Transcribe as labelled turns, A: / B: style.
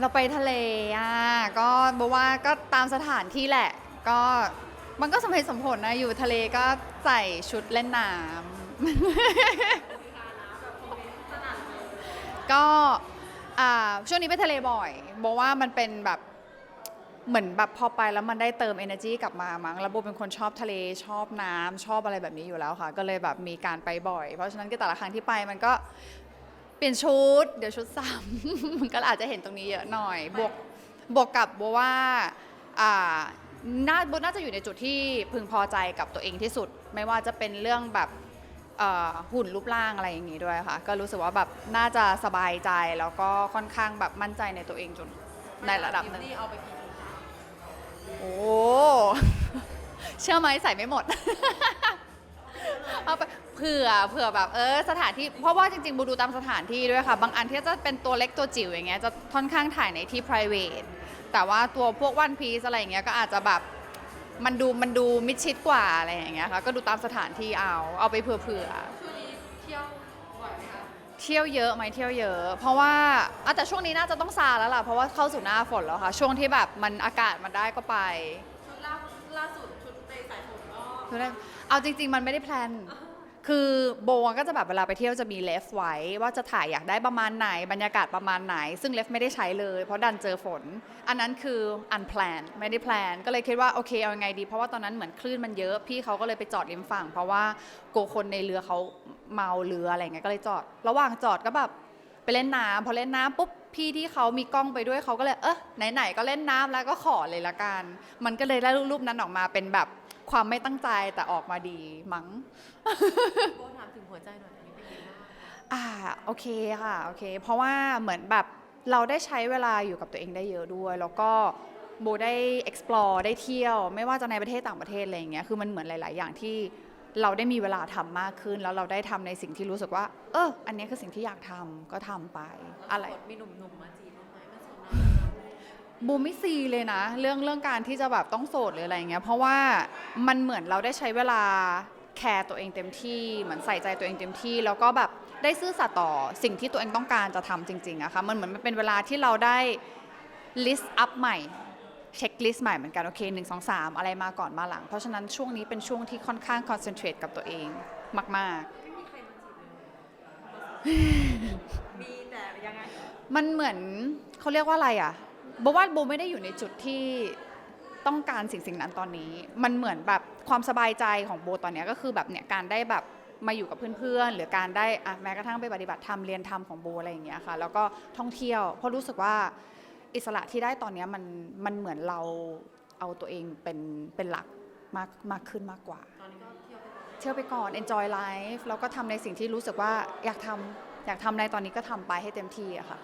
A: เราไปทะเลอะก็บอกว่าก็ตามสถานที่แหละ ก็มันก็สมเหตุสมผลนะอยู่ทะเลก็ใส่ชุดเล่นน้ำก็อ่าช่วงนี้ไปทะเลบ่อยบอกว่ามันเป็นแบบเหมือนแบบพอไปแล้วมันได้เติม energy กลับมามั้งแล้วโบเป็นคนชอบทะเลชอบน้ำชอบอะไรแบบนี้อยู่แล้วค่ะ ก็เลยแบบมีการไปบ่อย เพราะฉะนั้นก็แต่ละครั้งที่ไปมันก็เปลี่ยนชุด เดี๋ยวชุดซ้ำ มันก็อาจจะเห็นตรงนี้เยอะหน่อย บวกบวกกับโบว่าอ่าน่าโบน่าจะอยู่ในจุดที่พึงพอใจกับตัวเองที่สุด ไม่ว่าจะเป็นเรื่องแบบเอ่อหุ่นรูปร่างอะไรอย่างนี้ด้วยค่ะ ก็รู้สึกว่าแบบน่าจะสบายใจแล้วก็ค่อนข้างแบบมั่นใจในตัวเองจนในระดับหนึ่ง
B: นี่เอาไปกี่ทีคะ
A: โอ้ เชื่อไหมใส่ไม่หมด เอาไปเผื่อเผื่อแบบเออสถานที่เพราะว่าจริงๆบูดูตามสถานที่ด้วยค่ะ บางอันที่จะเป็นตัวเล็กตัวจิ๋วอย่างเงี้ยจะค่อนข้างถ่ายในที่ private แต่ว่าตัวพวกวันพีซอะไรอย่างเงี้ยก็อาจจะแบบมันดูมันดูมิดชิดกว่าอะไรอย่างเงี้ยค่ะก็ดูตามสถานที่เอาเอาไปเผื่อๆ
B: ช่วงนี้เที่ยวบ่อยไหมคะ
A: เที่ยวเยอะไหมเที่ยวเยอะ เพราะว่าอะแต่ช่วงนี้น่าจะต้องซาแล้วล่ะเพราะว่าเข้าสู่หน้าฝนแล้วค่ะ ช่วงที่แบบมันอากาศมันได้ก็ไป
B: ชุดล่าล่าสุดชุดในสายฝนก็
A: คือได้เอาจริง ๆ มันไม่ได้แพลน คือโบก็จะแบบเวลาไปเที่ยวจะมีเลฟไว้ ว่าจะถ่ายอยากได้ประมาณไหน บรรยากาศประมาณไหน ซึ่งเลฟไม่ได้ใช้เลย เพราะดันเจอฝน อันนั้นคือ unplanned ไม่ได้แพลนก็เลยคิดว่าโอเคเอาไงดี เพราะว่าตอนนั้นเหมือนคลื่นมันเยอะพี่เขาก็เลยไปจอดริมฝั่ง เพราะว่าโกคนในเรือเขาเมาเรืออะไรเงี้ยก็เลยจอด ระหว่างจอดก็แบบไปเล่นน้ำพอเล่นน้ำปุ๊บพี่ที่เขามีกล้องไปด้วยเขาก็เลยเออไหนๆก็เล่นน้ำแล้วก็ขอเลยละกัน มันก็เลยได้รูปนั้นออกมาเป็นแบบ ความไม่ตั้งใจแต่ออกมาดีมั้ง
B: โบถามถึงหัวใจหน่อยอันนี้เป็นยังไงบ้างคะ
A: อ่าโอเคค่ะโอเค เพราะว่าเหมือนแบบเราได้ใช้เวลาอยู่กับตัวเองได้เยอะด้วย แล้วก็โบได้ explore ได้เที่ยว ไม่ว่าจะในประเทศต่างประเทศอะไรอย่างเงี้ยคือมันเหมือนหลาย ๆ อย่างที่เราได้มีเวลาทำมากขึ้น แล้วเราได้ทำในสิ่งที่รู้สึกว่า เอออันเนี้ยคือสิ่งที่อยากทำก็ทำไปอะไร
B: โสดมีหนุ่มๆมาจีบบ้างไหมมันโสดนาน
A: บูมไม่ซีเลยนะ เรื่องเรื่องการที่จะแบบต้องโสดหรืออะไรอย่างเงี้ยเพราะว่ามันเหมือนเราได้ใช้เวลาแคร์ตัวเองเต็มที่เหมือนใส่ใจตัวเองเต็มที่ แล้วก็แบบได้ซื่อสัตย์ต่อสิ่งที่ตัวเองต้องการจะทำจริงๆอะค่ะมันเหมือนมันเป็นเวลาที่เราได้ list up ใหม่เช็คลิสต์ใหม่เหมือนกันโอเคหนึ่งสองสามอะไรมาก่อนมาหลัง เพราะฉะนั้นช่วงนี้เป็นช่วงที่ค่อนข้าง concentrate กับตัวเองมากๆ
B: ไม่มีใครมาจีบเลยมีแต่ยังไง
A: มันเหมือนเขาเรียกว่าอะไรอะ โบว่าโบไม่ได้อยู่ในจุดที่ต้องการสิ่งสิ่งนั้นตอนนี้ มันเหมือนแบบความสบายใจของโบตอนนี้ก็คือแบบเนี่ยการได้แบบมาอยู่กับเพื่อนๆ หรือการได้อะแม้กระทั่งไปปฏิบัติธรรมเรียนธรรมของโบอะไรอย่างเงี้ยค่ะ แล้วก็ท่องเที่ยว เพราะรู้สึกว่าอิสระที่ได้ตอนนี้มันมันเหมือนเราเอาตัวเองเป็นเป็นหลักมากมากขึ้นมากกว่า
B: ตอนนี้ก็เที่ยวไปก่อน
A: enjoy life แล้วก็ทำในสิ่งที่รู้สึกว่าอยากทำอยากทำในตอนนี้ก็ทำไปให้เต็มที่อะค่ะ